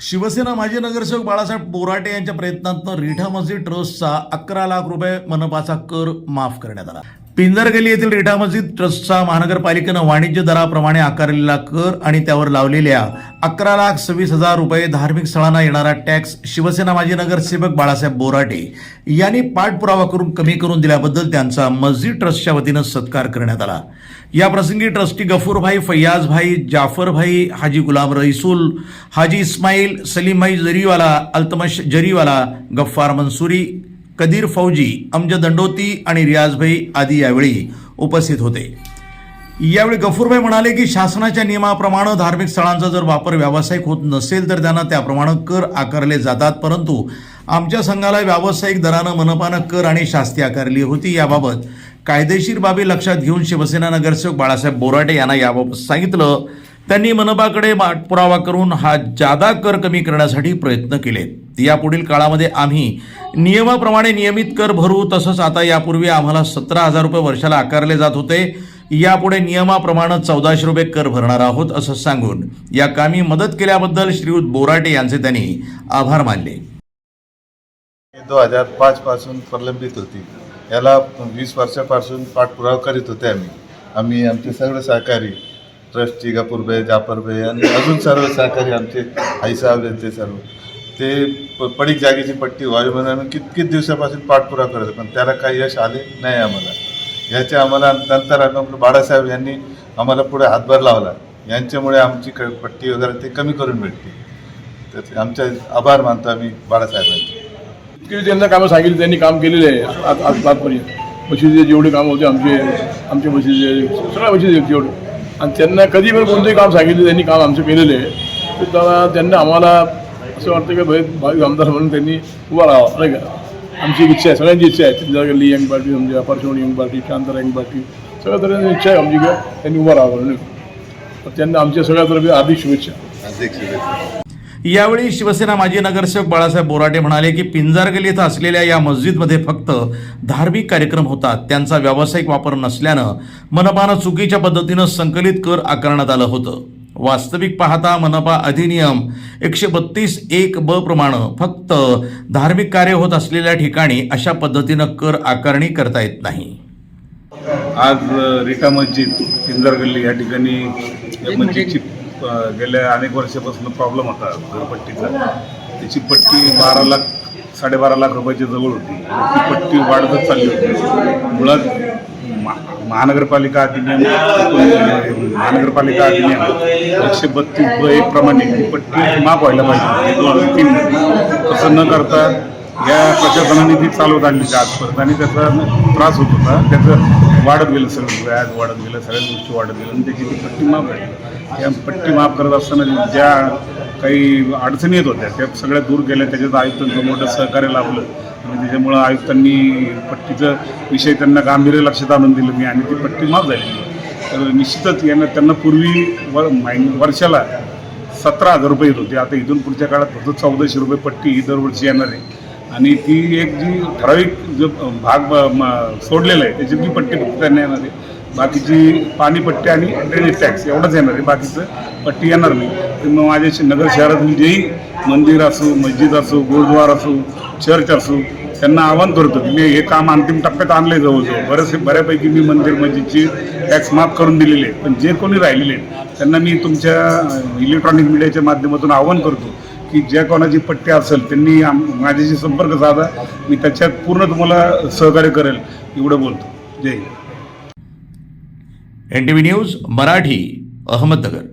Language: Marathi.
शिवसेना माजी नगरसेवक बाळासाहेब बोराटे यांच्या प्रयत्नातनं रिठा मस्जिद ट्रस्टचा अकरा लाख रुपये मनपाचा कर माफ करण्यात आला. पिंजरगली येथील रिठा मस्जिद ट्रस्टचा महानगरपालिकेनं वाणिज्य दराप्रमाणे आकारलेला कर आणि त्यावर लावलेल्या अकरा लाख सव्वीस हजार रुपये धार्मिक स्थळांना येणारा टॅक्स शिवसेना माजी नगरसेवक बाळासाहेब बोराटे यांनी पाठपुरावा करून कमी करून दिल्याबद्दल त्यांचा मस्जिद ट्रस्टच्या वतीनं सत्कार करण्यात आला. या प्रसंगी ट्रस्टी गफूरभाई फैयाजभाई जाफरभाई हाजी गुलाम रईसूल हाजी इस्माईल सलीमभाई जरीवाला अल्तमश जरीवाला गफ्फार मंसुरी कदीर फौजी अमजद दंडोती आणि रियाजभाई आदी यावेळी उपस्थित होते. यावेळी गफूरभाई म्हणाले की शासनाच्या नियमाप्रमाणे धार्मिक स्थळांचा जर वापर व्यावसायिक होत नसेल तर त्यांना त्याप्रमाणे कर आकारले जातात. परंतु आमच्या संघाला व्यावसायिक दरानं मनपानं कर आणि शास्ती आकारली होती. याबाबत कायदेशीर बाबी लक्षात घेऊन शिवसेना नगरसेवक बाळासाहेब बोराटे यांना याबाबत सांगितलं. त्यांनी मनपाकडे पाठपुरावा करून हा जादा कर कमी करण्यासाठी प्रयत्न केले यापुढील काळामध्ये आम्ही नियमाप्रमाणे नियमित कर भरू तसंच आता यापूर्वी आम्हाला सतरा हजार रुपये वर्षाला आकारले जात होते. यापुढे नियमाप्रमाणे चौदाशे रुपये कर भरणार आहोत असं सांगून या कामी मदत केल्याबद्दल श्रीयुत बोराटे यांचे त्यांनी आभार मानले. दोन हजार पाच पासून प्रलंबित होती. याला वीस वर्षापासून पाठपुरावा करीत होते आम्ही. आम्ही आमचे सगळे सहकारी ट्रस्टी गपूरभाई जाफरबे आणि अजून सर्व सहकारी आमचे आईसाहेब यांचे सर्व. ते प- पडीक जागेची पट्टी व्हावी म्हणून आम्ही कितकीच दिवसापासून पाठपुरा करत पण त्याला काही यश आले नाही आम्हाला. याचे आम्हाला नंतर आम्ही आपलं बाळासाहेब यांनी आम्हाला पुढे हातभार लावला. यांच्यामुळे आमची क पट्टी वगैरे ते कमी करून भेटते तर आमच्या आमचे आभार मानतो आम्ही बाळासाहेबांचे. इतके त्यांना कामं सांगितली त्यांनी काम केलेले आहे. आज आज आजपर्यंत मशिदीचे जेवढे कामं होते आमचे आमच्या मशिदीचे सगळ्या मशिदी जेवढे. आणि त्यांना कधी पण कोणतंही काम सांगितलं त्यांनी काम आमचं केलेलं आहे. तर त्यांना आम्हाला असं वाटतं की भाई भावी आमदार म्हणून त्यांनी उभा राहावं नाही का? आमची इच्छा आहे सगळ्यांची इच्छा आहे. त्यांच्याकडली यंग पार्टी समजा परशोणी यंग पार्टी शांतर यंग पार्टी सगळ्या तऱ्हेची इच्छा आहे आमची की त्यांनी उभा राहावं म्हणून. तर त्यांना आमच्या सगळ्यातर्फे हार्दिक शुभेच्छा. अध्यक्ष यावेळी शिवसेना माजी नगरसेवक बाळासाहेब बोराटे म्हणाले की पिंजारगली इथं असलेल्या या मस्जिदमध्ये फक्त धार्मिक कार्यक्रम होतात. त्यांचा व्यावसायिक वापर नसल्यानं मनपानं चुकीच्या पद्धतीनं संकलित कर आकारण्यात आलं होतं. वास्तविक पाहता मनपा अधिनियम एकशे बत्तीस एक ब प्रमाणे फक्त धार्मिक कार्य होत असलेल्या ठिकाणी अशा पद्धतीनं कर आकारणी करता येत नाही. आज रिटा मस्जिद इंदर गल्ली या ठिकाणी या मस्जिदची गेल्या अनेक वर्षापासून प्रॉब्लेम होता घरपट्टीचा. त्याची पट्टी बारा लाख साडेबारा लाख रुपयाच्या जवळ होती. ती पट्टी वाढतच चालली होती. मुळात महानगरपालिका अधिनियम महानगरपालिका अधिनियम एकशे बत्तीस ब एक प्रमाणे ही पट्टी माफ व्हायला पाहिजे. दोन हजार तसं न करता या प्रशासनाने ती चालवत आणली होती आजपर्यंत आणि त्याचा त्रास होत होता त्याचं वाढत गेलं सगळं व्याज वाढत गेलं सगळ्या गोष्टी वाढत गेलं आणि त्याची ती पट्टी माफ झाली. या पट्टी माफ करत असताना ज्या काही अडचणी येत होत्या त्या सगळ्या दूर केल्या त्याच्यात आयुक्तांचं मोठं सहकार्य लाभलं. आणि त्याच्यामुळं आयुक्तांनी पट्टीचं विषय त्यांना गांभीर्य लक्षात आणून दिलं मी आणि ती पट्टी माफ झालेली तर निश्चितच यांना त्यांना पूर्वी वर महिन वर्षाला सतरा हजार रुपये येत होते. आता इथून पुढच्या काळात फक्त चौदाशे रुपये पट्टी ही दरवर्षी येणार आहे. आणि ती एक जी ठराविक जो भाग ब- म- सोडलेला आहे त्याची ती पट्टी फक्त त्यांना येणार आहे. बाकीची पाणीपट्टी आणि ड्रेनेज टॅक्स एवढंच येणार आहे. बाकीचं पट्टी येणार नाही. तर मग माझ्या नगर शहरातील जेही मंदिर असो मस्जिद असो गुरुद्वार असो चर्च असो त्यांना आवाहन करतो की मी हे काम अंतिम टप्प्यात आणले जवळजवळ. बरेचसे बऱ्यापैकी मी मंदिर मस्जिदची टॅक्स माफ करून दिलेले आहेत. पण जे कोणी राहिलेले आहेत त्यांना मी तुमच्या इलेक्ट्रॉनिक मीडियाच्या माध्यमातून आवाहन करतो की ज्या कोणाची पट्टी असेल त्यांनी आम माझ्याशी संपर्क साधा. मी त्याच्यात पूर्ण तुम्हाला सहकार्य करेल. एवढं बोलतो. जय Hind. N T V news Marathi Ahmednagar.